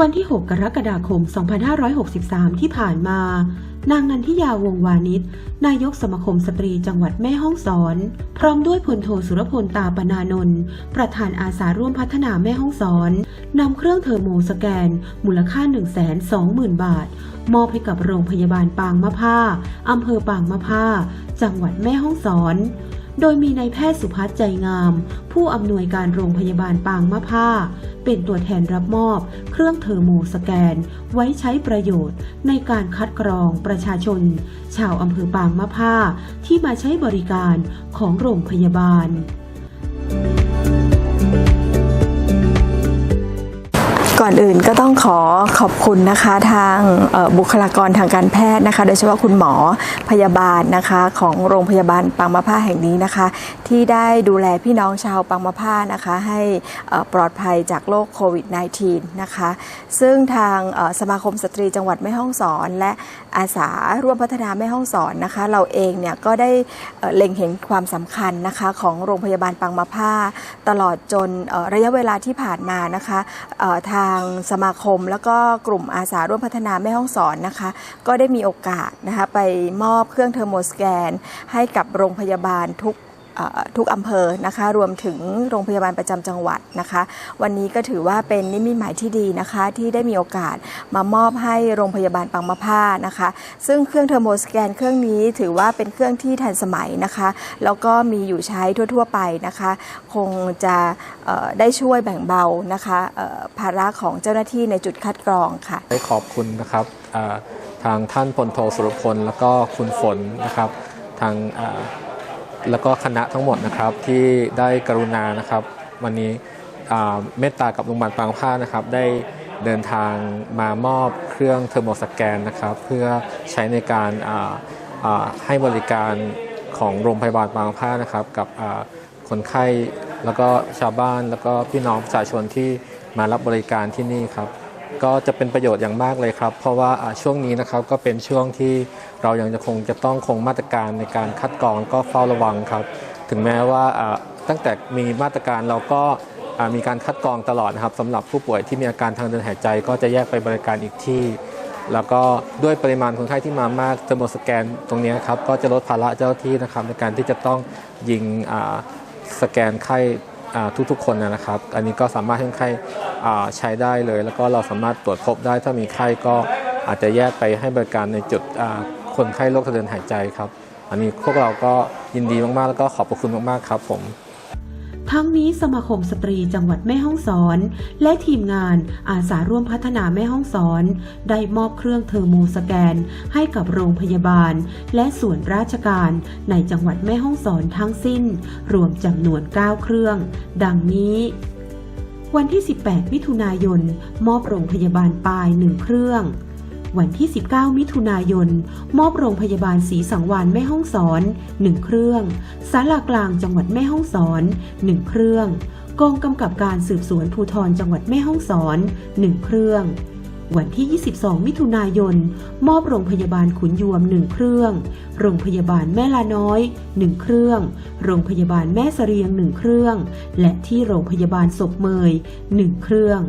วันที่ 6 กรกฎาคม 2563 ที่ผ่านมา นางนันทิยาวงวานิช นายกสมาคมสตรีจังหวัดแม่ฮ่องสอน พร้อมด้วยพลโทสุรพลตาปนานนท์ ประธานอาสาร่วมพัฒนาแม่ฮ่องสอน นำเครื่องเทอร์โมสแกน มูลค่า 120,000 บาท มอบให้กับโรงพยาบาลปางมะผ้าอำเภอปางมะผ้า จังหวัดแม่ฮ่องสอน โดยมีนายแพทย์สุพัฒน์ใจงาม ผู้อำนวยการโรงพยาบาลปางมะผ้า เป็นตัวแทนรับมอบ เครื่องเทอร์โมสแกน ไว้ใช้ประโยชน์ ในการคัดกรองประชาชน ชาวอำเภอปางมะผ้า ที่มาใช้บริการของโรงพยาบาล ก่อนอื่นก็ต้องขอขอบคุณนะคะทางบุคลากรทางการแพทย์นะคะ โดยเฉพาะคุณหมอพยาบาลนะคะของโรงพยาบาลปางมะผ้าแห่งนี้นะคะ ที่ได้ดูแลพี่น้องชาวปางมะผ้านะคะให้ปลอดภัยจากโรคโควิด -19 นะคะ ซึ่งทางสมาคมสตรีจังหวัดแม่ฮ่องสอน และอาสาร่วมพัฒนาแม่ฮ่องสอนนะคะ เราเองเนี่ยก็ได้เล็งเห็นความสำคัญนะคะของโรงพยาบาลปางมะผ้า ตลอดจนระยะเวลาที่ผ่านมานะคะเอ่อทางสมาคม แล้วก็กลุ่มอาสาร่วมพัฒนาแม่ห้องสอนนะคะ ก็ได้มีโอกาสนะคะไปมอบเครื่องเทอร์โมสแกน ให้กับโรงพยาบาลทุก ทุกอำเภอนะคะรวมถึงโรงพยาบาลประจำจังหวัดนะคะ วันนี้ก็ถือว่าเป็นนิมิตหมายที่ดีนะคะ ที่ได้มีโอกาสมามอบให้โรงพยาบาลปางมะผ้านะคะ ซึ่งเครื่องเทอร์โมสแกนเครื่องนี้ถือว่าเป็นเครื่องที่ทันสมัยนะคะ แล้วก็มีอยู่ใช้ทั่ว ๆ ไปนะคะ คงจะได้ช่วยแบ่งเบานะคะภาระของเจ้าหน้าที่ในจุดคัดกรองค่ะได้ขอบคุณนะครับทางท่านพลโทสุรพล แล้วก็คุณฝนนะครับทางา แล้วก็คณะทั้งหมดนะครับที่ได้กรุณานะครับ วันนี้เมตตากับโรงพยาบาลปางผ้านะครับ ได้เดินทางมามอบเครื่องเทอร์โมสแกนนะครับ เพื่อใช้ในการให้บริการของโรงพยาบาลปางผ้านะครับ กับคนไข้แล้วก็ชาวบ้านแล้วก็พี่น้องประชาชนที่มารับบริการที่นี่ครับ ก็จะเป็นประโยชน์อย่างมากเลยครับ เพราะว่าช่วงนี้นะครับก็เป็นช่วงที่เรายังจะคงจะต้องคงมาตรการในการคัดกรองก็เฝ้าระวังครับ ถึงแม้ว่าตั้งแต่มีมาตรการเราก็มีการคัดกรองตลอดนะครับสำหรับผู้ป่วยที่มีอาการทางเดินหายใจ ก็จะแยกไปบริการอีกที่ แล้วก็ด้วยปริมาณคนไข้ที่มามากเทอร์โมสแกนตรงนี้ครับก็จะลดภาระเจ้าที่นะครับในการที่จะต้องยิงสแกนไข้อ่ทุกๆคนนะครับ อันนี้ก็สามารถให้คนไข้ ใช้ได้เลย แล้วก็เราสามารถตรวจพบได้ ถ้ามีไข้ก็อาจจะแยกไปให้บริการในจุดคนไข้โรคทางเดินหายใจครับ อันนี้พวกเราก็ยินดีมากๆ แล้วก็ขอบพระคุณมากๆครับผมทั้งนี้สมาคมสตรีจังหวัดแม่ฮ่องสอน และทีมงานอาสาร่วมพัฒนาแม่ฮ่องสอน ได้มอบเครื่องเทอร์โมสแกน ให้กับโรงพยาบาล และส่วนราชการในจังหวัดแม่ฮ่องสอนทั้งสิ้น รวมจำนวน 9 เครื่อง ดังนี้ วันที่ 18 มิถุนายน มอบโรงพยาบาลปาย1เครื่อง วันที่ 19 มิถุนายน มอบโรงพยาบาลศรีสังวานแม่ห้องสอน 1 เครื่องสารากลางจังหวัดแม่ห้องสอน 1 เครื่อง กองกำกับการสืบสวนภูธรจังหวัดแม่ห้องสอน 1 เครื่อง วันที่ 22 มิถุนายน มอบโรงพยาบาลขุนยวม 1 เครื่อง โรงพยาบาลแม่ลาน้อย 1 เครื่อง โรงพยาบาลแม่เสรียง 1 เครื่อง และที่โรงพยาบาลศพเมย 1 เครื่อง